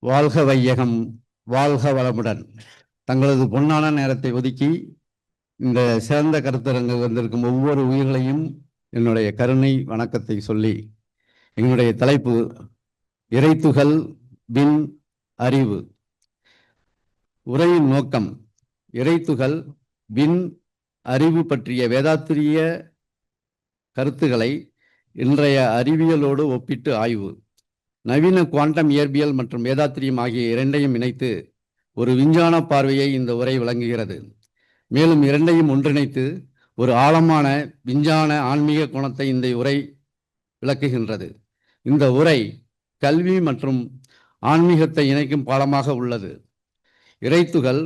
வாழ்க வையகம் வாழ்க வளமுடன். தங்களது பொன்னான நேரத்தை ஒதுக்கி இந்த சிறந்த கருத்தரங்கு வந்திருக்கும் ஒவ்வொரு உயிர்களையும் என்னுடைய கருணை வணக்கத்தை சொல்லி எங்களுடைய தலைப்பு இறைத்துகள் வின் அறிவு. உரையின் நோக்கம் இறைத்துகள் வின் அறிவு பற்றிய வேதாத்திரிய கருத்துக்களை இன்றைய அறிவியலோடு ஒப்பிட்டு ஆய்வு. நவீன குவாண்டம் இயற்பியல் மற்றும் வேதாத்திரியம் ஆகிய இரண்டையும் இணைத்து ஒரு விஞ்ஞான பார்வையை இந்த உரை வழங்குகிறது மேலும் இரண்டையும் ஒன்றிணைத்து ஒரு ஆழமான விஞ்ஞான ஆன்மீக கோணத்தை இந்த உரை விளக்குகின்றது. இந்த உரை கல்வி மற்றும் ஆன்மீகத்தை இணைக்கும் பாலமாக உள்ளது. இறைத்துகள்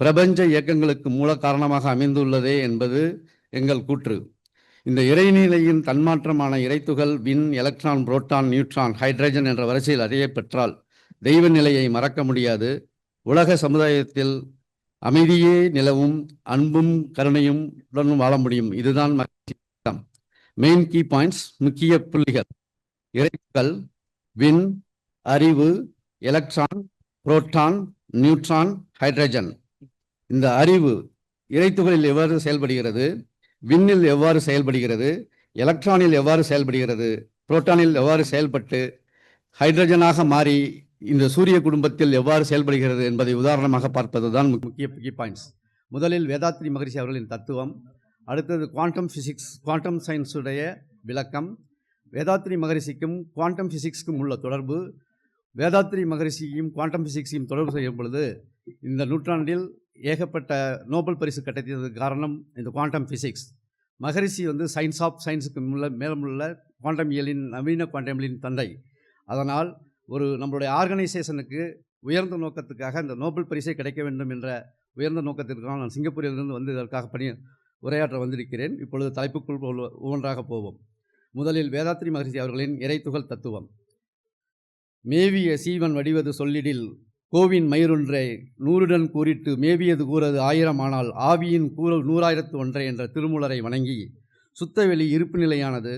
பிரபஞ்ச இயக்கங்களுக்கு மூல காரணமாக அமைந்துள்ளதே என்பது எங்கள் கூற்று. இந்த இறைநிலையின் தன்மாற்றமான இறைத்துகள் வின் எலக்ட்ரான் புரோட்டான் நியூட்ரான் ஹைட்ரஜன் என்ற வரிசையில் அறியப்பெற்றால் தெய்வ நிலையை மறக்க முடியாது. உலக சமுதாயத்தில் அமைதியே நிலவும் அன்பும் கருணையும் உடனும் வாழ முடியும். இதுதான் மெயின் கீ பாயிண்ட்ஸ் முக்கிய புள்ளிகள். இறைத்துகள் வின் அறிவு எலக்ட்ரான் புரோட்டான் நியூட்ரான் ஹைட்ரஜன். இந்த அறிவு இறைத்துகளில் எவ்வாறு செயல்படுகிறது? விண்ணில் எவ்வாறு செயல்படுகிறது? எலக்ட்ரானில் எவ்வாறு செயல்படுகிறது? புரோட்டானில் எவ்வாறு செயல்பட்டு ஹைட்ரஜனாக மாறி இந்த சூரிய குடும்பத்தில் எவ்வாறு செயல்படுகிறது என்பதை உதாரணமாக பார்ப்பது தான் முக்கிய முக்கிய பாயிண்ட்ஸ் முதலில் வேதாத்ரி மகரிஷி அவர்களின் தத்துவம் அடுத்தது குவாண்டம் ஃபிசிக்ஸ் குவாண்டம் சயின்ஸுடைய விளக்கம். வேதாத்ரி மகரிஷிக்கும் குவாண்டம் ஃபிசிக்ஸ்க்கும் உள்ள தொடர்பு. வேதாத்ரி மகரிஷியும் குவாண்டம் ஃபிசிக்ஸையும் தொடர்பு செய்யும் பொழுது இந்த நூற்றாண்டில் ஏகப்பட்ட நோபல் பரிசு கிடைத்ததுக்கு காரணம் இந்த குவாண்டம் ஃபிசிக்ஸ் மகரிஷி வந்து சயின்ஸ் ஆஃப் சயின்ஸுக்கு உள்ள மேலுள்ள குவாண்டம் இயலின் நவீன குவாண்டம் இயலின் தந்தை. அதனால் ஒரு நம்மளுடைய ஆர்கனைசேஷனுக்கு உயர்ந்த நோக்கத்துக்காக இந்த நோபல் பரிசை கிடைக்க வேண்டும் என்ற உயர்ந்த நோக்கத்திற்காக நான் சிங்கப்பூரிலிருந்து வந்து இதற்காக பணி உரையாற்ற வந்திருக்கிறேன். இப்பொழுது தலைப்புக்குள் ஒவ்வொன்றாக போவோம். முதலில் வேதாத்ரி மகரிஷி அவர்களின் இறைத்துகள் தத்துவம். மேவிய சீவன் வடிவது சொல்லிடில் கோவின் மயிரொன்றை நூறுடன் கூறிட்டு மேவியது கூறது ஆயிரம் ஆனால் ஆவியின் கூறல் நூறாயிரத்து ஒன்றை என்ற திருமூலரை வணங்கி சுத்தவெளி இருப்பு நிலையானது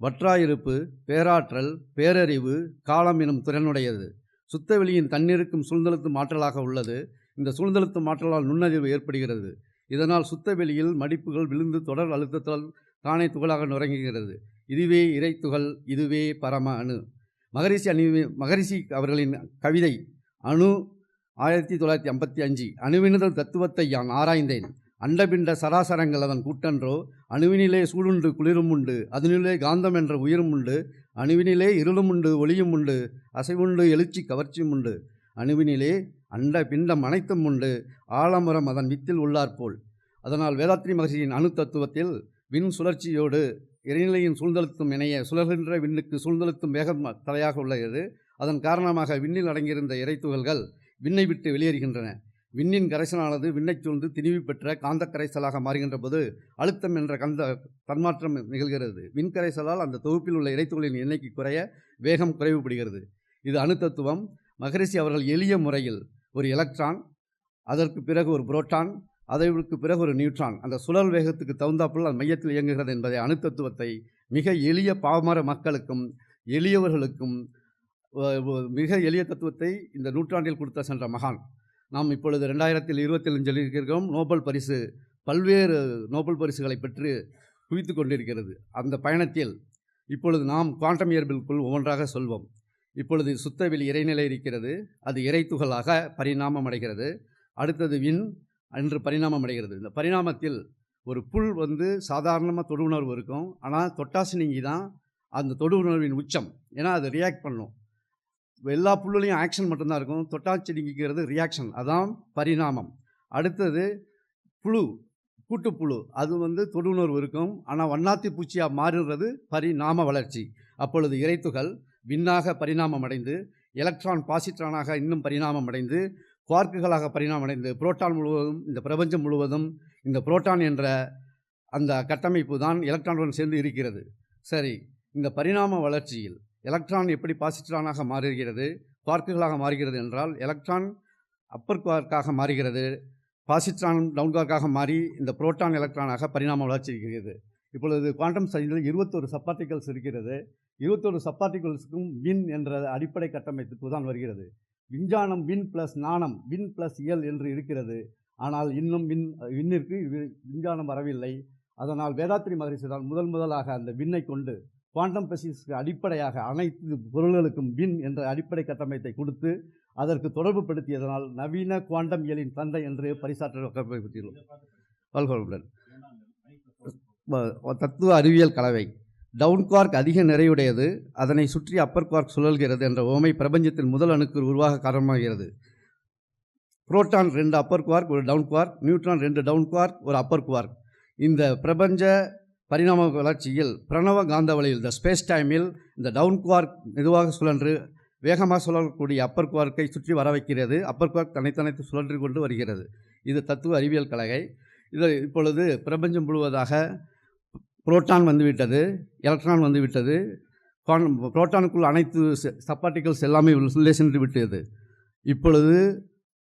வற்றாயிருப்பு பேராற்றல் பேரறிவு காலம் எனும் திறனுடையது. சுத்தவெளியின் தண்ணீருக்கும் சூழ்ந்தெழுத்தும் ஆற்றலாக உள்ளது. இந்த சூழ்ந்தெழுத்தும் ஆற்றலால் நுண்ணறிவு ஏற்படுகிறது. இதனால் சுத்தவெளியில் மடிப்புகள் விழுந்து தொடர் அழுத்தத்தால் தானே துகளாக நுறங்குகிறது. இதுவே இறைத்துகள் இதுவே பரம அணு. மகரிஷி அணி மகரிஷி அவர்களின் கவிதை அணு ஆயிரத்தி தொள்ளாயிரத்தி ஐம்பத்தி அஞ்சு அணுவினதல் தத்துவத்தை யான் ஆராய்ந்தேன். அண்டபிண்ட சராசரங்கள் அதன் கூட்டன்றோ அணுவினிலே சூடுண்டு குளிரும் உண்டு அதனிலே காந்தம் என்ற உயிரும் உண்டு அணுவினிலே இருளும் உண்டு ஒளியும் உண்டு அசைவுண்டு எழுச்சி கவர்ச்சியும் உண்டு அணுவினிலே அண்ட பிண்டம் அனைத்தும் உண்டு ஆலமரம் அதன் வித்தில் உள்ளாற்போல் அதனால் வேதாத்ரி மகர்ஷியின் அணு தத்துவத்தில் விண் சுழற்சியோடு இறைநிலையின் சூழ்ந்தழுத்தும் இணைய சுழல்கின்ற விண்ணுக்கு சூழ்ந்தழுத்தும் வேகம் தலையாக உள்ளது. அதன் காரணமாக விண்ணில் அடங்கியிருந்த இறைத்துகள்கள் விண்ணை விட்டு வெளியேறுகின்றன. விண்ணின் கரைசலானது விண்ணை சூழ்ந்து திணிவு பெற்ற காந்த கரைசலாக மாறுகின்ற போது அழுத்தம் என்ற கந்த தன்மாற்றம் நிகழ்கிறது. விண்கரைசலால் அந்த தொகுப்பில் உள்ள இறைத்துகளின் எண்ணிக்கை குறைய வேகம் குறைவுபடுகிறது. இது அணுத்தத்துவம். மகரிஷி அவர்கள் எளிய முறையில் ஒரு எலக்ட்ரான் அதற்கு பிறகு ஒரு புரோட்டான் அதற்கு பிறகு ஒரு நியூட்ரான். அந்த சுழல் வேகத்துக்கு தகுந்தாப்புல அது மையத்தில் இயங்குகிறது என்பதை அணுத்தத்துவத்தை மிக எளிய பாவமர மக்களுக்கும் எளியவர்களுக்கும் மிக எளிய தத்துவத்தை இந்த நூற்றாண்டில் கொடுத்த சென்ற மகான். நாம் இப்பொழுது ரெண்டாயிரத்தில் இருபத்தில் சொல்லியிருக்கிறோம் நோபல் பரிசு பல்வேறு நோபல் பரிசுகளை பெற்று குவித்து கொண்டிருக்கிறது. அந்த பயணத்தில் இப்பொழுது நாம் குவாண்டம் இயற்பிற்குள் ஒவ்வொன்றாக சொல்வோம். இப்பொழுது சுத்தவெளி இறைநிலை இருக்கிறது அது இறைத்துகளாக பரிணாமம் அடைகிறது. அடுத்தது வின் என்று பரிணாமம் அடைகிறது. இந்த பரிணாமத்தில் ஒரு புல் வந்து சாதாரணமாக தொடு உணர்வு இருக்கும். ஆனால் தொட்டாசினிங்கி தான் அந்த தொடு உணர்வின் உச்சம். ஏன்னா அது ரியாக்ட் பண்ணும். எல்லா புல்லுலையும் ஆக்ஷன் மட்டும்தான் இருக்கும். தொட்டாச்செடிங்கிறது ரியாக்ஷன் அதான் பரிணாமம். அடுத்தது புழு கூட்டுப்புழு அது வந்து தொடுணர்வு இருக்கும். ஆனால் வண்ணாத்தி பூச்சியாக மாறுறது பரிணாம வளர்ச்சி. அப்பொழுது இறைத்துகள் விண்ணாக பரிணாமம் அடைந்து எலக்ட்ரான் பாசிட்ரானாக இன்னும் பரிணாமம் அடைந்து குவார்க்குகளாக பரிணாமம் அடைந்து புரோட்டான் முழுவதும் இந்த பிரபஞ்சம் முழுவதும் இந்த புரோட்டான் என்ற அந்த கட்டமைப்பு தான் எலக்ட்ரானுடன் சேர்ந்து இருக்கிறது. சரி இந்த பரிணாம வளர்ச்சியில் எலக்ட்ரான் எப்படி பாசிட்ரானாக மாறுகிறது குவார்க்குகளாக மாறுகிறது என்றால் எலக்ட்ரான் அப்பர் குவார்க்காக மாறுகிறது பாசிட்ரான் டவுன் குவார்க்காக மாறி இந்த புரோட்டான் எலக்ட்ரானாக பரிணாம வளர்ச்சி இருக்கிறது இப்பொழுது குவாண்டம் சயின்ஸில் இருபத்தொரு சப்பார்ட்டிகல்ஸ் இருக்கிறது. இருபத்தொரு சப்பார்ட்டிகல்ஸுக்கும் வின் என்ற அடிப்படை கட்டமைப்புக்கு தான் வருகிறது. விஞ்ஞானம் வின் ப்ளஸ் நாணம் வின் ப்ளஸ் இயல் என்று இருக்கிறது. ஆனால் இன்னும் வின் விண்ணிற்கு விஞ்ஞானம் வரவில்லை. அதனால் வேதாத்திரி மகரிஷி தான் முதல் முதலாக அந்த விண்ணை கொண்டு குவாண்டம் பிசிக்ஸ்க்கு அடிப்படையாக அனைத்து பொருள்களுக்கும் பின் என்ற அடிப்படை கட்டமைப்பை கொடுத்து அதற்கு தொடர்பு படுத்தியதனால் நவீன குவாண்டம் இயலின் தந்தை என்று பரிசாற்றப்பட்டுள்ளோம் பல்கொள்ளுடன் தத்துவ அறிவியல் கலவை. டவுன் குவார்க் அதிக நிறையுடையது அதனை சுற்றி அப்பர் குவார்க் சுழல்கிறது என்ற ஓமை பிரபஞ்சத்தின் முதல் அணுக்கு உருவாக காரணமாகிறது. புரோட்டான் ரெண்டு அப்பர் குவார்க் ஒரு டவுன் குவார்க் நியூட்ரான் ரெண்டு டவுன் குவார்க் ஒரு அப்பர் குவார்க். இந்த பிரபஞ்ச பரிணாம வளர்ச்சியில் பிரணவ காந்த வழியில் த ஸ்பேஸ் டைமில் இந்த டவுன் குவார்க் மெதுவாக சுழன்று வேகமாக சுழலக்கூடிய அப்பர் குவார்க்கை சுற்றி வர வைக்கிறது. அப்பர் குவார்க் தனித்தனைத்து சுழன்று கொண்டு வருகிறது. இது தத்துவ அறிவியல் கலகை. இது இப்பொழுது பிரபஞ்சம் முழுவதாக புரோட்டான் வந்துவிட்டது எலக்ட்ரான் வந்துவிட்டது. குவான்- புரோட்டானுக்குள் அனைத்து சப்பார்ட்டிகல்ஸ் எல்லாமே உள்ளே சென்று விட்டது. இப்பொழுது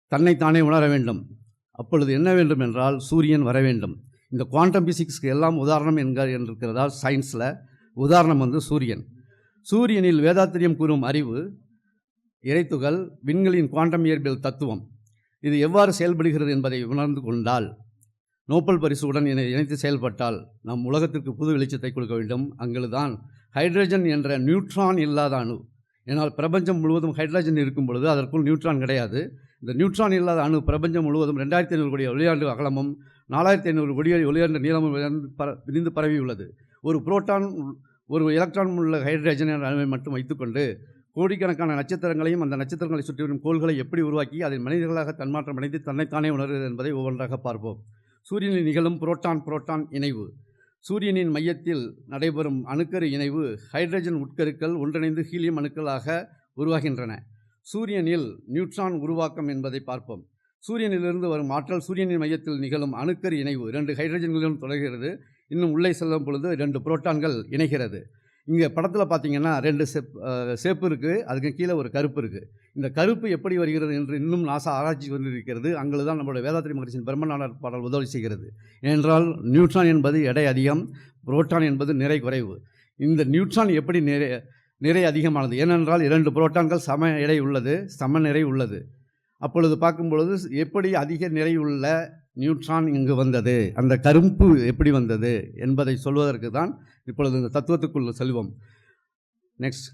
தன்னைத்தானே உணர வேண்டும். அப்பொழுது என்ன வேண்டும் என்றால் சூரியன் வர வேண்டும். இந்த குவாண்டம் பிசிக்ஸ்க்கு எல்லாம் உதாரணம் என்க இருக்கிறதால் சயின்ஸில் உதாரணம் வந்து சூரியன். சூரியனில் வேதாத்திரியம் கூறும் அறிவு இறைத்துகள் விண்களின் குவாண்டம் இயற்பியல் தத்துவம் இது எவ்வாறு செயல்படுகிறது என்பதை உணர்ந்து கொண்டால் நோபல் பரிசுடன் இணை இணைத்து செயல்பட்டால் நம் உலகத்திற்கு புது வெளிச்சத்தை கொடுக்க வேண்டும். அங்குதான் ஹைட்ரஜன் என்ற நியூட்ரான் இல்லாத அணு ஏன்னால் பிரபஞ்சம் முழுவதும் ஹைட்ரஜன் இருக்கும் பொழுது அதற்குள் நியூட்ரான் கிடையாது. இந்த நியூட்ரான் இல்லாத அணு பிரபஞ்சம் முழுவதும் ரெண்டாயிரத்தி ஐநூறு கோடி விளையாண்டு அகலமும் நாலாயிரத்தி ஐநூறு கோடி ஒளியாண்டு நீளமும் விரிந்து பர விரிந்து பரவி உள்ளது ஒரு புரோட்டான் ஒரு எலக்ட்ரான் உள்ள ஹைட்ரஜன் அளவை மட்டும் வைத்துக்கொண்டு கோடிக்கணக்கான நட்சத்திரங்களையும் அந்த நட்சத்திரங்களை சுற்றி வரும் கோள்களை எப்படி உருவாக்கி அதில் மனிதர்களாக தன்மாற்றம் அடைந்து தன்னைத்தானே உணர்கிறது என்பதை ஒவ்வொன்றாக பார்ப்போம். சூரியனில் நிகழும் புரோட்டான் புரோட்டான் இணைவு. சூரியனின் மையத்தில் நடைபெறும் அணுக்கரு இணைவு ஹைட்ரஜன் உட்கருக்கள் ஒன்றிணைந்து ஹீலியம் அணுக்களாக உருவாகின்றன. சூரியனில் நியூட்ரான் உருவாக்கம் என்பதை பார்ப்போம். சூரியனிலிருந்து வரும் ஆற்றல் சூரியனின் மையத்தில் நிகழும் அணுக்கர் இணைவு இரண்டு ஹைட்ரஜன்களும் தொடர்கிறது. இன்னும் உள்ளே செல்லும் பொழுது ரெண்டு புரோட்டான்கள் இணைகிறது. இங்கே படத்தில் பார்த்தீங்கன்னா ரெண்டு செப் சேப்பு இருக்குது அதுக்கு கீழே ஒரு கருப்பு இருக்குது இந்த கருப்பு எப்படி வருகிறது என்று இன்னும் நாசா ஆராய்ச்சி கொண்டிருக்கிறது அங்கே தான் நம்மளுடைய வேதாத்திரி மகரிஷின் பிரம்மநாடர் பாடல் உதவி செய்கிறது. ஏனென்றால் நியூட்ரான் என்பது எடை அதிகம் புரோட்டான் என்பது நிறை குறைவு. இந்த நியூட்ரான் எப்படி நிறை நிறை அதிகமானது? ஏனென்றால் இரண்டு புரோட்டான்கள் சம எடை உள்ளது சம நிறை உள்ளது. அப்பொழுது பார்க்கும்பொழுது எப்படி அதிக நிறை நியூட்ரான் இங்கு வந்தது? அந்த கரும்பு எப்படி வந்தது? என்பதை சொல்வதற்கு தான் இப்பொழுது இந்த தத்துவத்துக்குள் செல்வோம். நெக்ஸ்ட்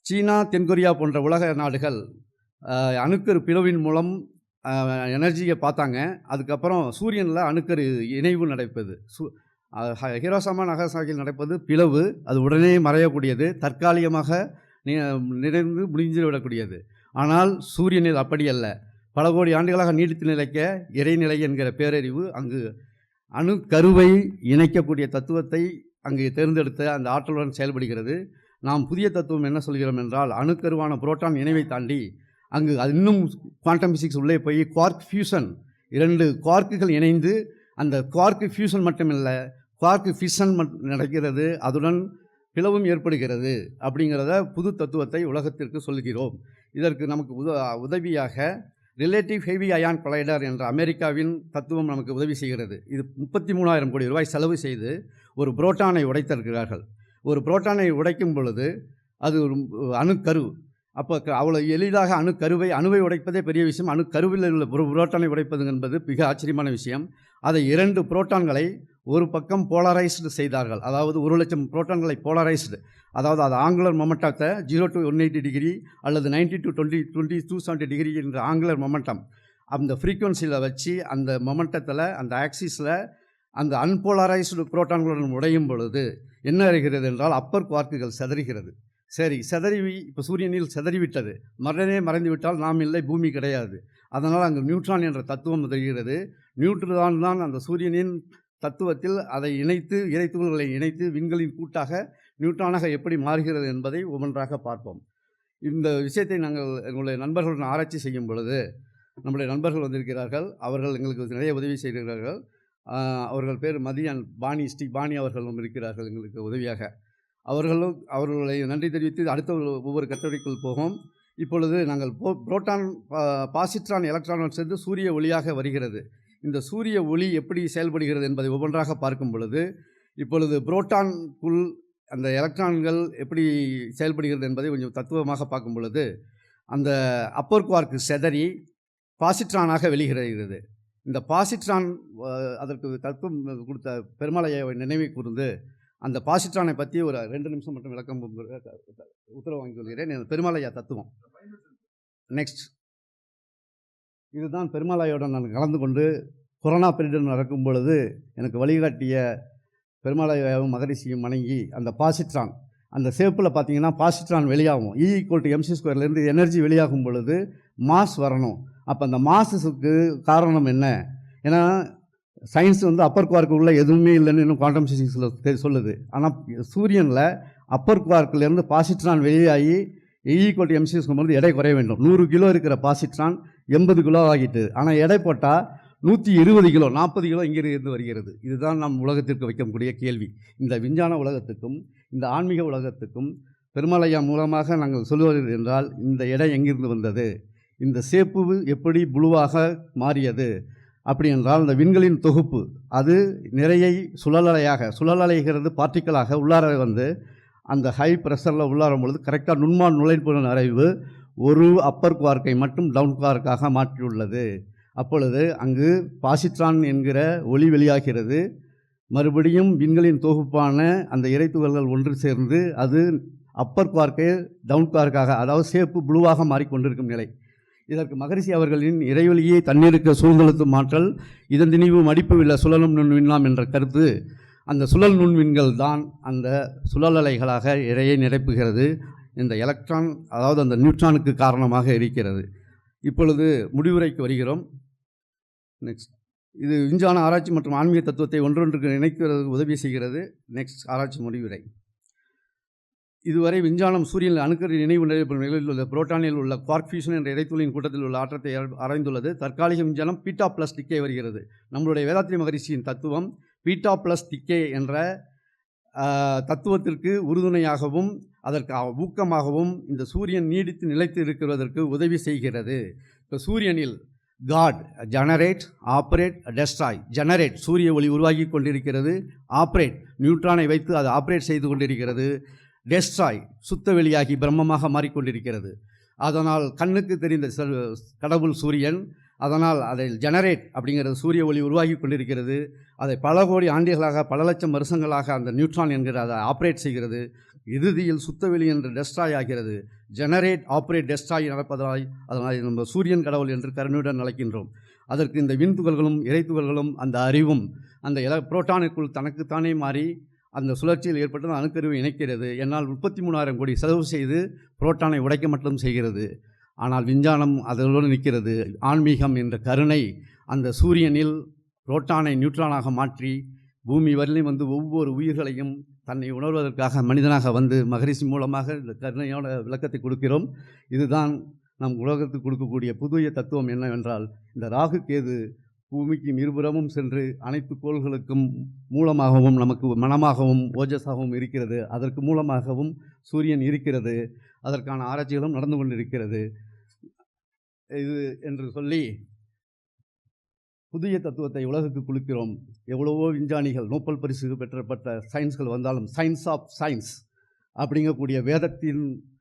சீனா தென்கொரியா போன்ற உலக நாடுகள் அணுக்கரு பிளவின் மூலம் எனர்ஜியை பார்த்தாங்க. அதுக்கப்புறம் சூரியனில் அணுக்கரு இணைவு நடப்பது. சு அஹ், ஹ- நகசாகியில் நடப்பது பிளவு அது உடனே மறையக்கூடியது. தற்காலிகமாக நி- நிறைந்து முடிஞ்சு விடக்கூடியது ஆனால் சூரியனில் அப்படி அல்ல. பல கோடி ஆண்டுகளாக நீடித்து நிலைக்க இறைநிலை என்கிற பேரறிவு அங்கு அணுக்கருவை இணைக்கக்கூடிய தத்துவத்தை அங்கு தேர்ந்தெடுத்த அந்த ஆற்றலுடன் செயல்படுகிறது. நாம் புதிய தத்துவம் என்ன சொல்கிறோம் என்றால் அணுக்கருவான புரோட்டான் இணைவை தாண்டி அங்கு அது இன்னும் குவாண்டம் பிசிக்ஸ் உள்ளே போய் குவார்க் ஃபியூஷன் இரண்டு குவார்க்குகள் இணைந்து அந்த குவார்க்கு ஃபியூஷன் மட்டுமில்லை குவார்க்கு ஃபிஷன் நடக்கிறது அதுடன் பிளவும் ஏற்படுகிறது அப்படிங்கிறத புது தத்துவத்தை உலகத்திற்கு சொல்கிறோம். இதற்கு நமக்கு உத உதவியாக ரிலேட்டிவ் ஹெவி அயான் கொலைடர் என்ற அமெரிக்காவின் தத்துவம் நமக்கு உதவி செய்கிறது. இது முப்பத்தி மூணாயிரம் கோடி ரூபாய் செலவு செய்து ஒரு புரோட்டானை உடைத்திருக்கிறார்கள். ஒரு புரோட்டானை உடைக்கும் பொழுது அது ஒரு அணுக்கரு அப்போ க- அவ்வளோ எளிதாக அணுக்கருவை அணுவை உடைப்பதே பெரிய விஷயம். அணுக்கருவில் உள்ள ஒரு புரோட்டானை உடைப்பது என்பது மிக ஆச்சரியமான விஷயம். அதை இரண்டு புரோட்டான்களை ஒரு பக்கம் போலரைஸ்டு செய்தார்கள். அதாவது ஒரு லட்சம் புரோட்டான்களை போலரைஸ்டு அதாவது அது angular மொமெண்டத்தை zero to one eighty degree அல்லது ninety to twenty twenty two seventy degree என்ற ஆங்குலர் மொமெண்டம் அந்த ஃப்ரீக்குவன்சியில் வச்சு அந்த மொமெண்டத்தில் அந்த ஆக்சிஸில் அந்த அன்போலரைஸ்டு புரோட்டான்களுடன் உடையும் பொழுது என்ன அறிகிறது என்றால் அப்பர் குவார்க்குகள் செதறுகிறது. சரி சிதறி இப்போ சூரியனில் சிதறிவிட்டது. மரணே மறைந்துவிட்டால் நாம் இல்லை பூமி கிடையாது. அதனால் அங்கு நியூட்ரான் என்ற தத்துவம் தெரிகிறது நியூட்ரான் தான் அந்த சூரியனின் தத்துவத்தில் அதை இணைத்து இறைத்துகள்களை இணைத்து விண்களின் கூட்டாக நியூட்டானாக எப்படி மாறுகிறது என்பதை ஒவ்வொன்றாக பார்ப்போம். இந்த விஷயத்தை நாங்கள் எங்களுடைய நண்பர்களுடன் ஆராய்ச்சி செய்யும் பொழுது நம்முடைய நண்பர்கள் வந்திருக்கிறார்கள். அவர்கள் எங்களுக்கு நிறைய உதவி செய்கிறார்கள் அவர்கள் பேர் மதியான் பாணி ஸ்ரீ பாணி அவர்களும் இருக்கிறார்கள் எங்களுக்கு உதவியாக. அவர்களும் அவர்களை நன்றி தெரிவித்து அடுத்த ஒரு- ஒவ்வொரு கட்டுரைக்குள் போகும். இப்பொழுது நாங்கள் போ புரோட்டான் பா- பாசிட்ரான் எலக்ட்ரான் சேர்ந்து சூரிய ஒளியாக வருகிறது. இந்த சூரிய ஒளி எப்படி செயல்படுகிறது என்பதை ஒவ்வொன்றாக பார்க்கும் பொழுது இப்பொழுது புரோட்டான்குள் அந்த எலக்ட்ரான்கள் எப்படி செயல்படுகிறது என்பதை கொஞ்சம் தத்துவமாக பார்க்கும் பொழுது அந்த அப்பர் குவார்க்கு செதறி பாசிட்ரானாக வெளிகிறது. இந்த பாசிட்ரான் அதற்கு தத்துவம் கொடுத்த பெருமாளையை நினைவு கூர்ந்து அந்த பாசிட்ரானை பற்றி ஒரு ரெண்டு நிமிஷம் மட்டும் விளக்கம் உத்தரவு வாங்கி கொள்கிறேன் பெருமாளையா தத்துவம். நெக்ஸ்ட் இதுதான் பெருமாளாயோட நான் கலந்து கொண்டு கொரோனா பீரியட் நடக்கும் பொழுது எனக்கு வழிகாட்டிய பெருமாளாயாவும் மகரிஷியும் வணங்கி அந்த பாசிட்ரான் அந்த சேப்பில் பார்த்தீங்கன்னா பாசிட்ரான் வெளியாகும். E equal to M C ஸ்கொயர்லேருந்து energy வெளியாகும் பொழுது மாஸ் வரணும். அப்போ அந்த மாஸுக்கு காரணம் என்ன? ஏன்னா சயின்ஸ் வந்து அப்பர் குவார்க்கு எதுவுமே இல்லைன்னு இன்னும் குவாண்டம் ஃபிசிக்ஸில் சொல்லுது. ஆனால் சூரியனில் அப்பர் குவார்க்கிலேருந்து பாசிட்ரான் வெளியாகி equal to M C S போது எடை குறைய வேண்டும். நூறு கிலோ இருக்கிற பாசிட்ரான் எண்பது கிலோ ஆகிட்டு ஆனால் எடை போட்டால் நூற்றி இருபது கிலோ நாற்பது கிலோ இங்கிருந்து வருகிறது. இதுதான் நம் உலகத்திற்கு வைக்கக்கூடிய கேள்வி. இந்த விஞ்ஞான உலகத்துக்கும் இந்த ஆன்மீக உலகத்துக்கும் பெருமலையா மூலமாக நாங்கள் சொல்வது என்றால் இந்த எடை எங்கிருந்து வந்தது? இந்த சேப்பு எப்படி புழுவாக மாறியது? அப்படி என்றால் இந்த விண்களின் தொகுப்பு அது நிறையை சுழலலையாக சுழலலைகிறது பார்ட்டிக்கலாக உள்ளார வந்து அந்த ஹை ப்ரெஷரில் உள்ளாரும் பொழுது கரெக்டாக நுண்மான் நுழைப்புடன் அறைவு ஒரு அப்பர் குவார்க்கை மட்டும் டவுன் குவார்க்காக மாற்றியுள்ளது. அப்பொழுது அங்கு பாசிட்ரான் என்கிற ஒளி வெளியாகிறது. மறுபடியும் விண்களின் தொகுப்பான அந்த இறைத்துகள்கள் ஒன்று சேர்ந்து அது அப்பர் குவார்க்கை டவுன் குவார்க்காக அதாவது சேப்பு ப்ளூவாக மாறிக்கொண்டிருக்கும் நிலை. இதற்கு மகரிஷி அவர்களின் இறைவெளியை தண்ணீருக்கு சூழ்நிலத்து மாற்றல் இதன் திணிவு மடிப்பு இல்ல சுழலும் நுண்விண்ணாம் என்ற கருத்து அந்த சுழல் நுண்மீன்கள் தான் அந்த சுழல் அலைகளாக இறையை நிரப்புகிறது இந்த எலக்ட்ரான் அதாவது அந்த நியூட்ரானுக்கு காரணமாக இருக்கிறது இப்பொழுது முடிவுரைக்கு வருகிறோம் நெக்ஸ்ட் இது விஞ்ஞான ஆராய்ச்சி மற்றும் ஆன்மீக தத்துவத்தை ஒன்றொன்றுக்கு இணைக்கிறதுக்கு உதவி செய்கிறது நெக்ஸ்ட் ஆராய்ச்சி முடிவுரை இதுவரை விஞ்ஞானம் சூரியனில் அணுக்கரு நினைவு நிலையப்படும் நிலையில் உள்ள புரோட்டானில் உள்ள குவார்க் ஃபியூஷன் என்ற இடைத்துளின் கூட்டத்தில் உள்ள ஆற்றத்தை ஆராய்ந்துள்ளது தற்காலிக விஞ்ஞானம் பீட்டா பிளஸ்டிக்கே வருகிறது நம்மளுடைய வேதாத்திரி மகரிஷியின் தத்துவம் பீட்டா ப்ளஸ் டிக்கே என்ற தத்துவத்திற்கு உறுதுணையாகவும் அதற்கு ஊக்கமாகவும் இந்த சூரியன் நீடித்து நிலைத்து இருக்கிறதற்கு உதவி செய்கிறது. இப்போ சூரியனில் god generate operate destroy generate சூரிய ஒளி உருவாகி கொண்டிருக்கிறது. ஆப்ரேட் நியூட்ரானை வைத்து அது ஆப்ரேட் செய்து கொண்டிருக்கிறது. டெஸ்ட்ராய் சுத்த வெளியாகி பிரம்மமாக மாறிக்கொண்டிருக்கிறது அதனால் கண்ணுக்கு தெரிந்த கடவுள் சூரியன் அதனால் அதை ஜெனரேட் அப்படிங்கிறது சூரிய ஒளி உருவாகி கொண்டிருக்கிறது. அதை பல கோடி ஆண்டுகளாக பல லட்சம் வருஷங்களாக அந்த நியூட்ரான் என்கிற அதை ஆப்ரேட் செய்கிறது. இறுதியில் சுத்தவெளி என்று டெஸ்ட்ராய் ஆகிறது. ஜெனரேட் ஆப்ரேட் டெஸ்ட்ராய் நடப்பதாய் அதனால் நம்ம சூரியன் கடவுள் என்று கருணையுடன் அழைக்கின்றோம். அதற்கு இந்த விண்துகள்களும் இறைத்துகள்களும் அந்த அறிவும் அந்த எல புரோட்டானுக்குள் தனக்குத்தானே மாறி அந்த சுழற்சியில் ஏற்பட்ட அணுக்கருவை இணைக்கிறது. என்னால் முப்பத்தி மூணாயிரம் கோடி செலவு செய்து புரோட்டானை உடைக்க மட்டும் செய்கிறது. ஆனால் விஞ்ஞானம் அதனோடு நிற்கிறது. ஆன்மீகம் என்ற கருணை அந்த சூரியனில் புரோட்டானை நியூட்ரானாக மாற்றி பூமி வரையிலும் வந்து ஒவ்வொரு உயிர்களையும் தன்னை உணர்வதற்காக மனிதனாக வந்து மகரிஷி மூலமாக இந்த கருணையோட விளக்கத்தை கொடுக்கிறோம். இதுதான் நம் உலகத்துக்கு கொடுக்கக்கூடிய புதிய தத்துவம் என்னவென்றால் இந்த ராகு கேது பூமிக்கு இருபுறமும் சென்று அனைத்து கோள்களுக்கும் மூலமாகவும் நமக்கு மனமாகவும் ஓஜஸாகவும் இருக்கிறது. அதற்கு மூலமாகவும் சூரியன் இருக்கிறது. அதற்கான ஆராய்ச்சிகளும் நடந்து கொண்டிருக்கிறது. இது என்று சொல்லி புதிய தத்துவத்தை உலகுக்கு கொடுக்கிறோம் எவ்வளவோ விஞ்ஞானிகள் நோபல் பரிசு பெற்றப்பட்ட சயின்ஸ்கள் வந்தாலும் சயின்ஸ் ஆஃப் சயின்ஸ் அப்படிங்கக்கூடிய வேதத்தின்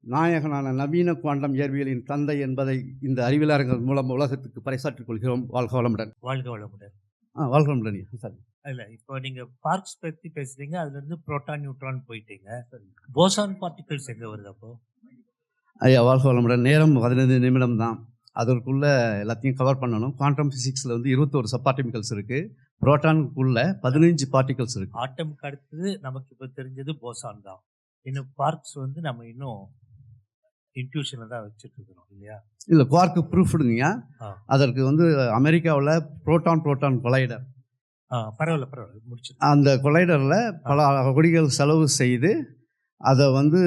நாயகனான நவீன குவாண்டம் இயற்பியலின் தந்தை என்பதை இந்த அறிவியலாளர்கள் மூலம் உலகத்துக்கு பறைசாற்றிக் கொள்கிறோம். வாழ்க வளமுடன். வாழ்க வளமுடன். ஆ வாழ்க வளமுடன் சார். இல்ல இப்போ நீங்க பார்க்ஸ் பத்தி பேசுறீங்க அதுல இருந்து புரோட்டான் நியூட்ரான் போயிட்டீங்க. போசான் பார்ட்டிகல்ஸ் எங்க வருது அப்போ? ஐயா வாழ்க வளமுடன். நேரம் பதினைந்து நிமிடம் தான் அதற்குள்ள எல்லாத்தையும் கவர் பண்ணணும். குவாண்டம் ஃபிசிக்ஸில் வந்து இருபத்தோரு சப்பார்டிமிக்கல்ஸ் இருக்குது புரோட்டானுக்குள்ள பதினஞ்சு பார்ட்டிகல்ஸ் இருக்குது ஆட்டம்க்கு அடுத்தது நமக்கு இப்போ தெரிஞ்சது போசான் தான். இன்னும் பார்க்ஸ் வந்து நம்ம இன்னும் இன்ட்யூஷன்ல தான் வச்சுட்டு இருக்கிறோம் இல்லையா? இல்லை குவார்க்கு ப்ரூஃப்டுங்க. அதற்கு வந்து அமெரிக்காவில் புரோட்டான் புரோட்டான் கொலைடர் பரவாயில்ல பரவாயில்ல. முடிச்சு அந்த கொலைடரில் பல கோடிகள் செலவு செய்து அதை வந்து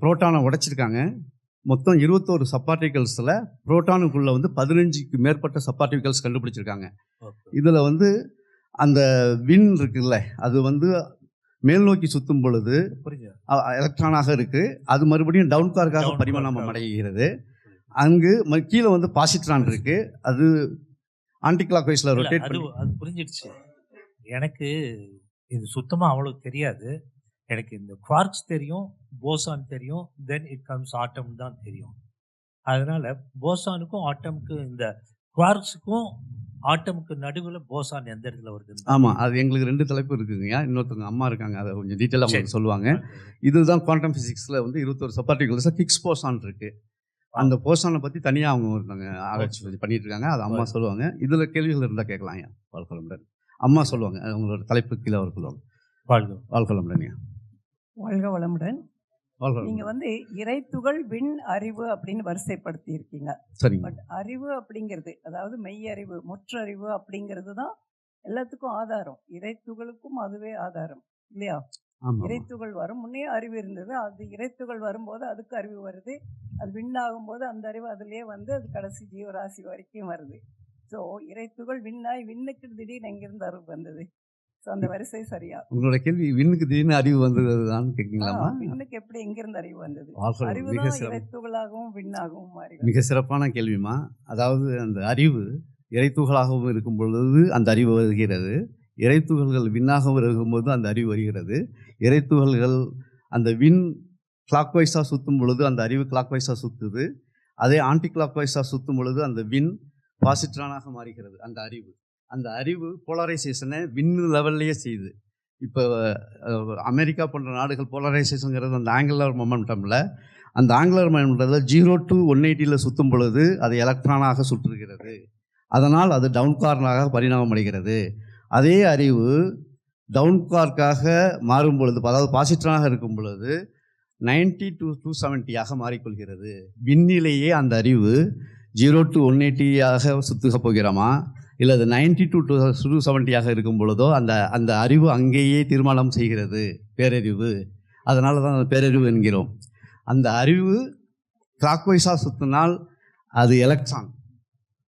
புரோட்டானை உடைச்சிருக்காங்க. மொத்தம் இருபத்தோரு சப்பார்டிகல்ஸில் புரோட்டானுக்குள்ளே வந்து பதினஞ்சுக்கு மேற்பட்ட சப்பார்டிகல்ஸ் கண்டுபிடிச்சிருக்காங்க. இதில் வந்து அந்த வின் இருக்குல்ல அது வந்து மேல் நோக்கி சுற்றும் பொழுது எலக்ட்ரானாக இருக்கு. அது மறுபடியும் டவுன் கார்க்காக பரிமாணம். அடைகிறது. அங்கு கீழே வந்து பாசிட்ரான் இருக்கு. அது ஆன்டி கிளாக் வைஸ்ல ரொட்டேட் அது புரிஞ்சிடுச்சு. எனக்கு இது சுத்தமா அவ்வளவு தெரியாது. எனக்கு இந்த குவார்க்ஸ் தெரியும் போசான் தெரியும் தென் இட் கம்ஸ் ஆட்டம் தான் தெரியும். அதனால போசானுக்கும் ஆட்டமுக்கும் இந்த குவார்க்ஸுக்கும் ஆட்டமுக்கு நடுவுல போசான் எந்த இடத்துல வருது ஆமா அது எங்களுக்கு ரெண்டு தலைப்பு இருக்குங்கய்யா இன்னொருத்தவங்க அம்மா இருக்காங்க அதை கொஞ்சம் டீட்டெயிலாக. உங்களுக்கு சொல்லுவாங்க. இதுதான் குவாண்டம் ஃபிசிக்ஸில் வந்து இருபத்தொரு சப்பார்டிகுலர்ஸாக கிக்ஸ் போசான் இருக்கு. அந்த போசானை பற்றி தனியாக அவங்க ஒருத்தவங்க ஆராய்ச்சி பண்ணிட்டு இருக்காங்க அது அம்மா சொல்லுவாங்க. இதில் கேள்விகள் இருந்தால் கேட்கலாம் ஐயா வாழ்க்கலமுடன் அம்மா சொல்லுவாங்க அது உங்களோட தலைப்பு கீழே அவர் சொல்லுவாங்க. வாழ்க வாழ்க்கலமுடன் ஐயா. வாழ்க வளமுடன். நீங்க வந்து இறைத்துகள் விண் அறிவு அப்படின்னு வரிசைப்படுத்தி இருக்கீங்க. பட் அறிவு அப்படிங்கிறது அதாவது மெய் அறிவு முற்றறிவு அப்படிங்கிறது தான் எல்லாத்துக்கும் ஆதாரம். இறைத்துகளுக்கும் அதுவே ஆதாரம் இல்லையா? இறைத்துகள் வரும் முன்னே அறிவு இருந்தது. அது இறைத்துகள் வரும்போது அதுக்கு அறிவு வருது. அது விண்ணாகும் போது அந்த அறிவு அதுலயே வந்து அது கடைசி ஜீவராசி வரைக்கும் வருது. ஸோ இறைத்துகள் விண்ணாய் விண்ணுக்கு திடீர்னு எங்கிருந்து அறிவு வந்தது? அந்த வரிசை சரியா உங்களோட கேள்வி விண்ணுக்கு திடீர்னு அறிவு வந்ததுதான் கேட்குங்களாமா ஆ, விண்ணுக்கு எப்படி எங்கிருந்து அறிவு வந்தது? அறிவு தான் இறைத்துகளாகவும் விண்ணாகவும் மாறி மிக சிறப்பான கேள்விமா அதாவது அந்த அறிவு இறைத்துகளாகவும் இருக்கும் பொழுது அந்த அறிவு வருகிறது. இறைத்துகள்கள் விண்ணாக இருக்கும்போது அந்த அறிவு வருகிறது. இறைத்துகள்கள் அந்த விண் கிளாக் வைஸாக சுற்றும் பொழுது அந்த அறிவு கிளாக் வைஸாக சுற்றுது அதே ஆன்டி கிளாக் வைஸாக சுற்றும் பொழுது அந்த விண் பாசிட்ரானாக மாறுகிறது அந்த அறிவு. அந்த அறிவு போலரைசேஷனை வின் லெவல்லையே செய்யுது. இப்போ அமெரிக்கா போன்ற நாடுகள் போலரைசேஷனுங்கிறது அந்த ஆங்குலர் மொமெண்டமில் அந்த ஆங்குலர் மொமெண்டத்தில் ஜீரோ டு ஒன் எயிட்டியில் சுற்றும் பொழுது அது எலக்ட்ரானாக சுற்றுகிறது. அதனால் அது டவுன் கார்னாக பரிணாமம் அடைகிறது. அதே அறிவு டவுன் கார்க்காக மாறும் பொழுது அதாவது பாசிட்ரானாக இருக்கும் பொழுது நைன்டி டு டூ செவன்ட்டியாக மாறிக்கொள்கிறது. விண்ணிலேயே அந்த அறிவு ஜீரோ டு ஒன் எயிட்டியாக சுற்றுக போகிறோமா? இல்லை அது நைன்டி டு டூ டூ செவன்ட்டியாக இருக்கும் பொழுதோ அந்த அந்த அறிவு அங்கேயே தீர்மானம் செய்கிறது பேரறிவு. அதனால தான் அந்த பேரறிவு என்கிறோம். அந்த அறிவு கிளாக்வைஸாக சுத்தினால் அது எலக்ட்ரான்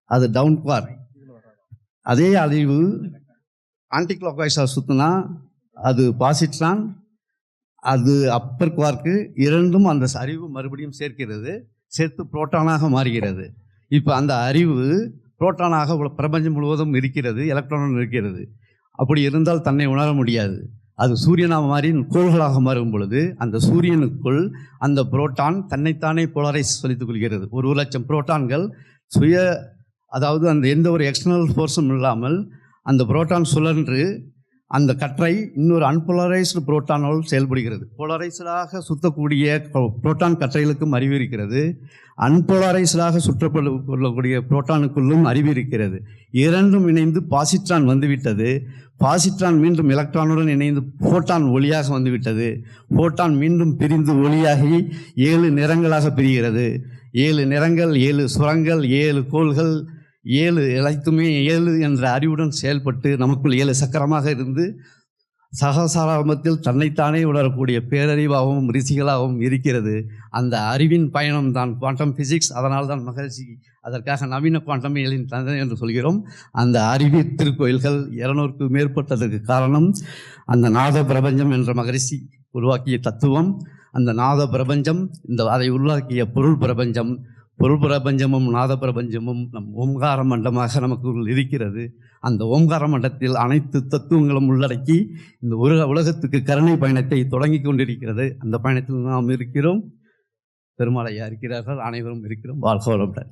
அது டவுன் குவார் அதே அறிவு ஆன்டி கிளாக்வைஸாக சுற்றினா அது பாசிட்ரான் அது அப்பர் குவார்க்கு இரண்டும் அந்த அறிவு மறுபடியும் சேர்க்கிறது சேர்த்து புரோட்டானாக மாறுகிறது. இப்போ அந்த அறிவு புரோட்டானாக பிரபஞ்சம் முழுவதும் இருக்கிறது எலக்ட்ரான் இருக்கிறது. அப்படி இருந்தால் தன்னை உணர முடியாது. அது சூரியனாக மாறி கோள்களாக மாறும் பொழுது அந்த சூரியனுக்குள் அந்த புரோட்டான் தன்னைத்தானே போலரைஸ் சொல்லித்துக் கொள்கிறது. ஒரு ஒரு லட்சம் புரோட்டான்கள் சுய அதாவது அந்த எந்த ஒரு எக்ஸ்டர்னல் ஃபோர்ஸும் இல்லாமல் அந்த புரோட்டான் சுழன்று அந்த கற்றை இன்னொரு அன்போலரைஸ்டு புரோட்டானோல் செயல்படுகிறது. போலரைஸ்டாக சுத்தக்கூடிய புரோட்டான் கற்றைகளுக்கும் அறிவு இருக்கிறது அன்போலரைஸ்டாக சுற்றப்பட கொள்ளக்கூடிய புரோட்டானுக்குள்ளும் அறிவு இருக்கிறது இரண்டும் இணைந்து பாசிட்ரான் வந்துவிட்டது. பாசிட்ரான் மீண்டும் எலக்ட்ரானுடன் இணைந்து போட்டான் ஒளியாக வந்துவிட்டது. போட்டான் மீண்டும் பிரிந்து ஒளியாகி ஏழு நிறங்களாக பிரிகிறது. ஏழு நிறங்கள் ஏழு சுரங்கள் ஏழு கோள்கள் ஏழு அனைத்துமே ஏழு என்ற அறிவுடன் செயல்பட்டு நமக்குள் ஏழு சக்கரமாக இருந்து சகசாராமத்தில் தன்னைத்தானே உணரக்கூடிய பேரறிவாகவும் ரிசிகளாகவும் இருக்கிறது. அந்த அறிவின் பயணம் தான் குவாண்டம் பிசிக்ஸ் அதனால் தான் மகிழ்ச்சி அதற்காக நவீன குவாண்டமியலின் தந்தை என்று சொல்கிறோம். அந்த அறிவி திருக்கோயில்கள் இருநூறுக்கு மேற்பட்டதற்கு காரணம் அந்த நாத பிரபஞ்சம் என்ற மகரிஷி உருவாக்கிய தத்துவம். அந்த நாத பிரபஞ்சம் இந்த அதை உருவாக்கிய பொருள் பிரபஞ்சம். பொருள் பிரபஞ்சமும் நாத பிரபஞ்சமும் நம் ஓம்கார மண்டமாக நமக்குள் இருக்கிறது. அந்த ஓம்கார மண்டத்தில் அனைத்து தத்துவங்களும் உள்ளடக்கி இந்த ஒரு உலகத்துக்கு கருணை பயணத்தை தொடங்கி கொண்டிருக்கிறது. அந்த பயணத்தில் நாம் இருக்கிறோம். பெருமாளையா இருக்கிறார்கள். அனைவரும் இருக்கிறோம். வாழ்க வளமுடன்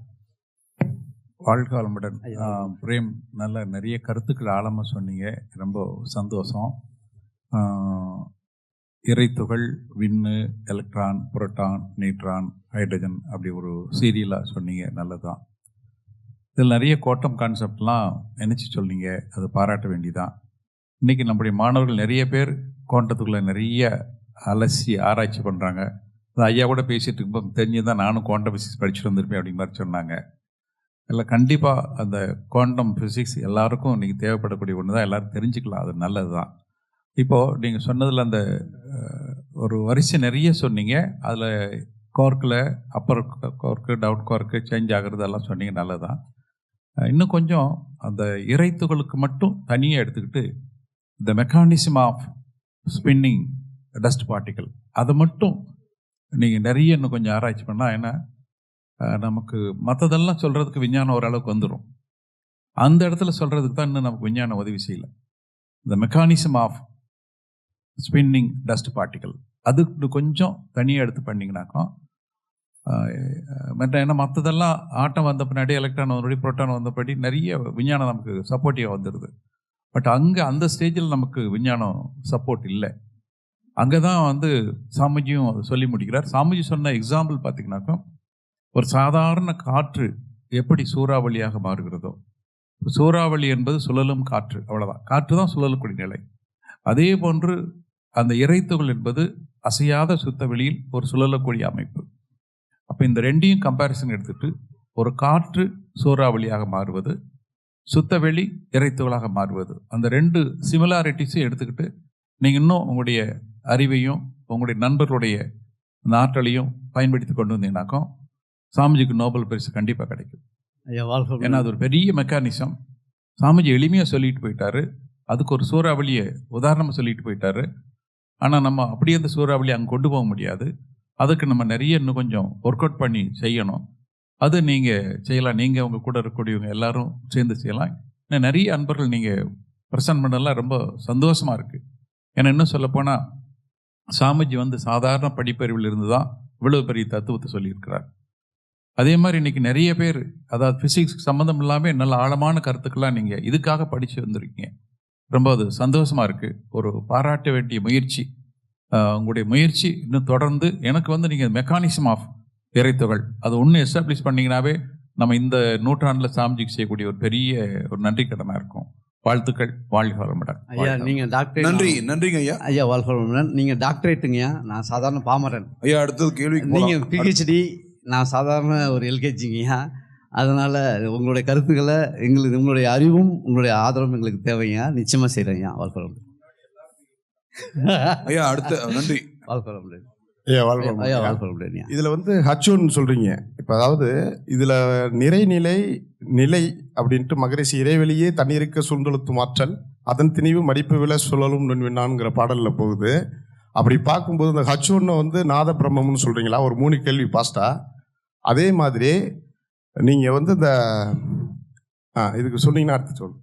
வாழ்க வளமுடன் ஐயா. ஆ, பிரேம் நல்ல நிறைய கருத்துக்கள் ஆழமாக சொன்னீங்க. ரொம்ப சந்தோஷம். இறைத்துகள் விண்ணு எலக்ட்ரான் புரோட்டான் நியூட்ரான் ஹைட்ரஜன் அப்படி ஒரு சீரியலாக சொன்னீங்க நல்லதுதான் இதில் நிறைய கோட்டம் கான்செப்ட்லாம் நினச்சி சொன்னீங்க அது பாராட்ட வேண்டியதான் இன்னைக்கு நம்முடைய மாணவர்கள் நிறைய பேர் கோண்டத்துக்குள்ளே நிறைய அலசி ஆராய்ச்சி பண்ணுறாங்க அது ஐயா கூட பேசிகிட்டு இருக்கும்போது தெரிஞ்சுதான் நானும் குவாண்டம் ஃபிசிக்ஸ் படிச்சுட்டு வந்திருப்பேன் அப்படிங்கிற மாதிரி சொன்னாங்க. இல்லை கண்டிப்பாக அந்த குவாண்டம் ஃபிசிக்ஸ் எல்லாருக்கும் இன்றைக்கி தேவைப்படக்கூடிய ஒன்று தான் எல்லோரும் தெரிஞ்சுக்கலாம் அது நல்லது தான் இப்போது நீங்கள் சொன்னதில் அந்த ஒரு வரிசை நிறைய சொன்னீங்க. அதில் கோர்க்கில் upper quark down quark change ஆகிறது எல்லாம் சொன்னீங்க நல்லது தான் இன்னும் கொஞ்சம் அந்த இறைத்துகளுக்கு மட்டும் தனியாக எடுத்துக்கிட்டு இந்த mechanism of spinning dust particle அதை மட்டும் நீங்கள் நிறைய இன்னும் கொஞ்சம் ஆராய்ச்சி பண்ணால் ஏன்னா நமக்கு மற்றதெல்லாம் சொல்கிறதுக்கு விஞ்ஞானம் ஓரளவுக்கு வந்துடும் அந்த இடத்துல சொல்கிறதுக்கு தான் இன்னும் நமக்கு விஞ்ஞானம் உதவி செய்யல. இந்த mechanism of spinning dust particle அதுக்கு கொஞ்சம் தனியாக எடுத்து பண்ணிங்கனாக்கா மற்ற ஏன்னா மற்றதெல்லாம் ஆட்டம் வந்த பின்னாடி எலக்ட்ரான் வந்தபடி புரோட்டான் வந்தபடி நிறைய விஞ்ஞானம் நமக்கு சப்போர்ட்டிவாக வந்துடுது பட் அங்கே அந்த ஸ்டேஜில் நமக்கு விஞ்ஞானம் சப்போர்ட் இல்லை. அங்கே தான் வந்து சாமிஜியும் சொல்லி முடிக்கிறார். சாமிஜி சொன்ன எக்ஸாம்பிள் பார்த்தீங்கன்னாக்கா ஒரு சாதாரண காற்று எப்படி சூறாவளியாக மாறுகிறதோ சூறாவளி என்பது சுழலும் காற்று அவ்வளோதான் காற்று தான் சுழலக்கூடிய நிலை. அதே போன்று அந்த இறைத்துகள் என்பது அசையாத சுத்த வெளியில் ஒரு சுழலக்கூடிய அமைப்பு. அப்போ இந்த ரெண்டையும் கம்பேரிசன் எடுத்துட்டு ஒரு காற்று சூறாவளியாக மாறுவது சுத்தவெளி இறைத்துகளாக மாறுவது. அந்த ரெண்டு சிமிலாரிட்டிஸையும் எடுத்துக்கிட்டு நீங்கள் இன்னும் உங்களுடைய அறிவையும் உங்களுடைய நண்பர்களுடைய ஆற்றலையும் பயன்படுத்தி கொண்டு வந்தீங்கன்னாக்கா சாமிஜிக்கு நோபல் பரிசு கண்டிப்பாக கிடைக்கும். ஏன்னா அது ஒரு பெரிய மெக்கானிசம் சாமிஜி எளிமையாக சொல்லிட்டு போயிட்டாரு. அதுக்கு ஒரு சூறாவளியை உதாரணமாக சொல்லிட்டு போயிட்டாரு. ஆனால் நம்ம அப்படியே அந்த சூறாவளி அங்கே கொண்டு போக முடியாது. அதுக்கு நம்ம நிறைய இன்னும் கொஞ்சம் ஒர்க் அவுட் பண்ணி செய்யணும். அது நீங்கள் செய்யலாம். நீங்கள் உங்கள் கூட இருக்கக்கூடியவங்க எல்லாரும் சேர்ந்து செய்யலாம். இன்னும் நிறைய அன்பர்கள் நீங்கள் ப்ரெசன்ட் பண்ணலாம். ரொம்ப சந்தோஷமாக இருக்குது ஏன்னா இன்னும் சொல்லப்போனால் சாமிஜி வந்து சாதாரண படிப்பறிவில் இருந்து தான் இவ்வளவு பெரிய தத்துவத்தை சொல்லியிருக்கிறார். அதே மாதிரி இன்னைக்கு நிறைய பேர் அதாவது ஃபிசிக்ஸ் சம்மந்தம் இல்லாமல் நல்ல ஆழமான கருத்துக்கெல்லாம் நீங்கள் இதுக்காக படித்து வந்திருக்கீங்க. ரொம்ப அது சந்தோஷமா இருக்கு. ஒரு பாராட்ட வேண்டிய முயற்சி. உங்களுடைய முயற்சி இன்னும் தொடர்ந்து எனக்கு வந்து நீங்கள் மெக்கானிசம் ஆஃப் இறைத்துகள் அது ஒன்று எஸ்டாப்ளிஷ் பண்ணீங்கன்னாவே நம்ம இந்த நூற்றாண்டில் சாமிஜிக்கு செய்யக்கூடிய ஒரு பெரிய ஒரு நன்றி கடனாக இருக்கும். வாழ்த்துக்கள். வாழ்க வளமுடன். ஐயா நீங்க டாக்டர் நன்றி. நன்றிங்க ஐயா. ஐயா வாழ்க வளமுடன். நீங்க டாக்டரேட்டுங்கய்யா நான் சாதாரண பாமரன். ஐயா அடுத்தது கேள்விக்கு நீங்க போலாம். பிஹெச்டி நான் சாதாரண ஒரு எல்கேஜிங்கய்யா அதனால உங்களுடைய கருத்துக்களை எங்களுக்கு உங்களுடைய அறிவும் உங்களுடைய ஆதரவும் எங்களுக்கு தேவைங்க நிச்சயமா செய்கிறேங்க வாழ்க வளமுடன். ஐயா அடுத்த நன்றி. வாழ்க வளமுடன். ஐயா வாழ்க ஐயா வளமுடன். வாழ்க வளமுடன் இதுல வந்து ஹச்சோன்னு சொல்றீங்க. இப்ப அதாவது இதுல நிறைநிலை நிலை அப்படின்ட்டு மகரிஷி இறைவெளியே தண்ணீருக்கு சுழ்ந்தெழுத்தும் ஆற்றல் அதன் திணிவு மடிப்பு வில சுழலும் நுண்வினான்ங்கிற பாடல்ல போகுது. அப்படி பார்க்கும்போது இந்த ஹச்சோன்னு வந்து நாத பிரம்மம்னு சொல்றீங்களா? ஒரு மூணு கேள்வி பாஸ்டா. அதே மாதிரி நீங்கள் வந்து இந்த ஆ, இதுக்கு சொன்னீங்கன்னா அடுத்து சொல்லு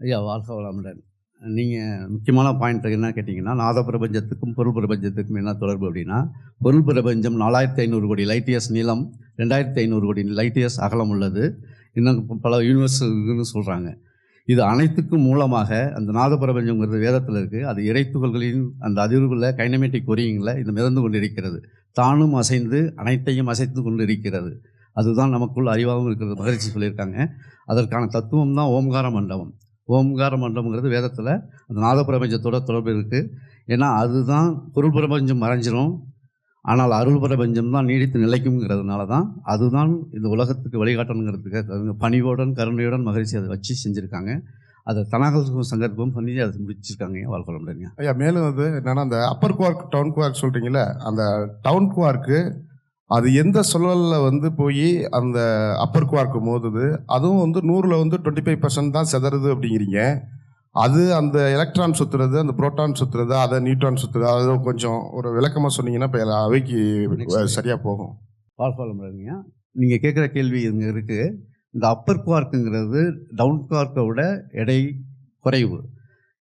ஐயா வாழ்க வளமுடன். நீங்கள் முக்கியமான பாயிண்ட் என்ன கேட்டிங்கன்னா நாத பிரபஞ்சத்துக்கும் பொருள் பிரபஞ்சத்துக்கும் என்ன தொடர்பு அப்படின்னா பொருள் பிரபஞ்சம் நாலாயிரத்தி ஐநூறு கோடி லைட் இயர்ஸ் நீளம் ரெண்டாயிரத்தி ஐநூறு கோடி லைட் இயர்ஸ் அகலம் உள்ளது. இன்னும் பல யூனிவர்ஸ் இருக்குன்னு சொல்கிறாங்க இது அனைத்துக்கும் மூலமாக அந்த நாத பிரபஞ்சங்கிறது வேதத்தில் இருக்குது அது இறைத்துகள்களின் அந்த அதிர்வுகளில் கைனமேட்டிக் ஒரியிங்கில் இது மிதந்து கொண்டு இருக்கிறது தானும் அசைந்து அனைத்தையும் அசைத்து கொண்டு இருக்கிறது அதுதான் நமக்குள் அறிவாகவும் இருக்கிறது மகிழ்ச்சி சொல்லியிருக்காங்க. அதற்கான தத்துவம் தான் ஓம்கார மண்டபம். ஓம்கார மண்டபங்கிறது வேதத்தில் அந்த நாத பிரபஞ்சத்தோட தொடர்பு இருக்குது ஏன்னா அதுதான் பொருள் பிரபஞ்சம் மறைஞ்சிரும். ஆனால் அருள் பிரபஞ்சம் தான் நீடித்து நிலைக்குங்கிறதுனால தான் அதுதான் இந்த உலகத்துக்கு வழிகாட்டணுங்கிறதுக்கு பணிவோடன் கருணையுடன் மகிழ்ச்சி அதை வச்சு செஞ்சுருக்காங்க. அதை தனாகல் சங்கல்பம் பண்ணி அதை முடிச்சிருக்காங்க வாழ்க்கை ஐயா மேலும் வந்து என்னென்னா அந்த அப்பர் குவார்க் டவுன் குவார்க் சொல்கிறீங்களே அந்த டவுன் குவார்க்கு அது எந்த சுழல்ல வந்து போய் அந்த அப்பர் குவார்க்கு மோதுது அதுவும் வந்து நூறுல வந்து டுவெண்ட்டி ஃபைவ் பர்சன்ட் தான் செதறுது அப்படிங்கிறீங்க. அது அந்த எலக்ட்ரான் சுத்துறது அந்த புரோட்டான் சுத்துறது அதை நியூட்ரான் சுத்துறது அது கொஞ்சம் ஒரு விளக்கமா சொன்னீங்கன்னா இப்போ அவைக்கு Next. சரியா போகும். வாழ்க்கை நீங்கள் கேட்குற கேள்வி இங்கே இருக்குது இந்த அப்பர் குவார்க்குங்கிறது டவுன் குவார்க்கை விட எடை குறைவு.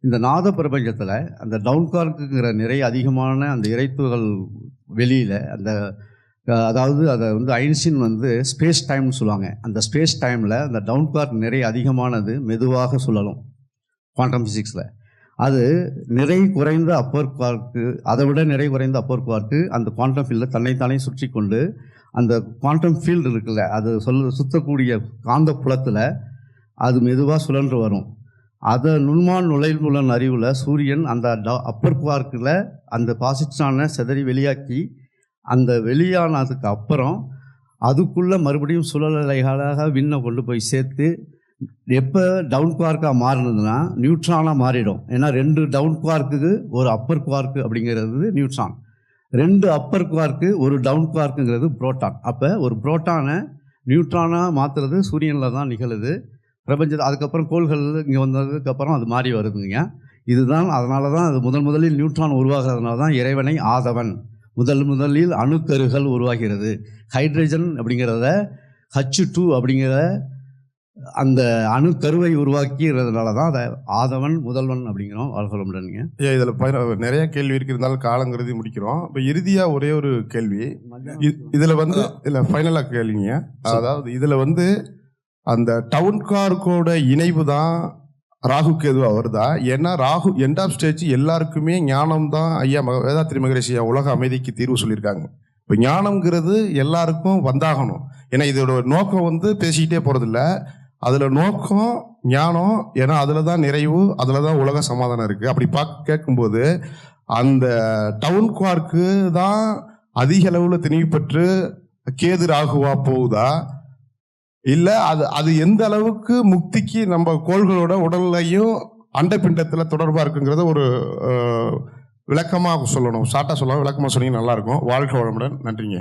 இந்த நாத பிரபஞ்சத்தில் அந்த டவுன் குவார்க்குங்கிற நிறைய அதிகமான அந்த இறைத்துகள் வெளியில் அந்த அதாவது அதை வந்து ஐன்ஸ்டீன் வந்து ஸ்பேஸ் டைம்னு சொல்லுவாங்க. அந்த ஸ்பேஸ் டைமில் அந்த டவுன் பார்க் நிறைய அதிகமானது மெதுவாக சுழலும் குவாண்டம் ஃபிசிக்ஸில் அது நிறை குறைந்த அப்பர் குவார்க்கு அதை விட நிறை குறைந்த அப்பர் குவார்க்கு அந்த குவாண்டம் ஃபீல்டில் தன்னைத்தானே சுற்றி கொண்டு அந்த குவாண்டம் ஃபீல்டு இருக்குல்ல அது சொல்ல சுற்றக்கூடிய காந்த புலத்தில் அது மெதுவாக சுழன்று வரும். அதை நுண்மான் நுழைவுலன் அறிவில் சூரியன் அந்த அப்பர் குவார்க்கில் அந்த பாசிட்டான செதறி வெளியாக்கி அந்த வெளியானதுக்கு அப்புறம் அதுக்குள்ளே மறுபடியும் சுழலலைகளாக விண்ணை கொண்டு போய் சேர்த்து எப்போ டவுன் குவார்க்காக மாறினதுன்னா நியூட்ரானாக மாறிடும். ஏன்னா ரெண்டு டவுன் குவார்க்குக்கு ஒரு அப்பர் குவார்க்கு அப்படிங்கிறது நியூட்ரான் ரெண்டு அப்பர் குவார்க்கு ஒரு டவுன் குவார்க்குங்கிறது புரோட்டான் அப்போ ஒரு புரோட்டானை நியூட்ரானாக மாற்றுறது சூரியனில் தான் நிகழுது. பிரபஞ்சத்தை அதுக்கப்புறம் கோள்கள் இங்கே வந்ததுக்கப்புறம் அது மாறி வருதுங்க. இதுதான் அதனால தான் அது முதல் முதலில் நியூட்ரான் உருவாகிறதுனால தான் இறைவனை ஆதவன். முதல் முதலில் அணுக்கருகள் உருவாகிறது. ஹைட்ரஜன் அப்படிங்கிறத ஹச் டூ அப்படிங்கிற அந்த அணு கருவை உருவாக்கிறதுனால தான் அதை ஆதவன் முதல்வன் அப்படிங்கிறோம். வாழ்க்கை ஐயா இதில் பயிர- நிறைய கேள்வி இருக்கு. இருந்தாலும் காலங்கிறது முடிக்கிறோம். இப்போ இறுதியாக ஒரே ஒரு கேள்வி. இதுல வந்து இல்ல ஃபைனலா கேளுங்க. அதாவது இதுல வந்து அந்த டவுன் கார்க்கோட இணைவு தான் ராகு கேதுவா வருதா? ஏன்னா ராகு எண்ட் ஆஃப் ஸ்டேஜ் எல்லாருக்குமே ஞானம் தான் ஐயா மக வேதாத்திரி மகரிஷி உலக அமைதிக்கு தீர்வு சொல்லியிருக்காங்க. இப்போ ஞானம்ங்கிறது எல்லாருக்கும் வந்தாகணும். ஏன்னா இதோட நோக்கம் வந்து பேசிக்கிட்டே போகிறதில்ல அதில் நோக்கம் ஞானம் ஏன்னா அதில் தான் நிறைவு அதில் தான் உலக சமாதானம் இருக்குது அப்படி பார்க்க கேட்கும்போது அந்த டவுன் குவார்க்கு தான் அதிக அளவில் திணிவு பெற்று கேது ராகுவா போகுதா? இல்ல அது அது எந்த அளவுக்கு முக்திக்கு நம்ம கோள்களோட உடல்லையும் அண்டப்பிண்டத்துல தொடர்பா இருக்குங்கிறத ஒரு விளக்கமாக சொல்லணும். ஷார்ட்டா சொல்லலாம். விளக்கமாக சொன்னீங்க நல்லா இருக்கும். வாழ்க வளமுடன். நன்றிங்க.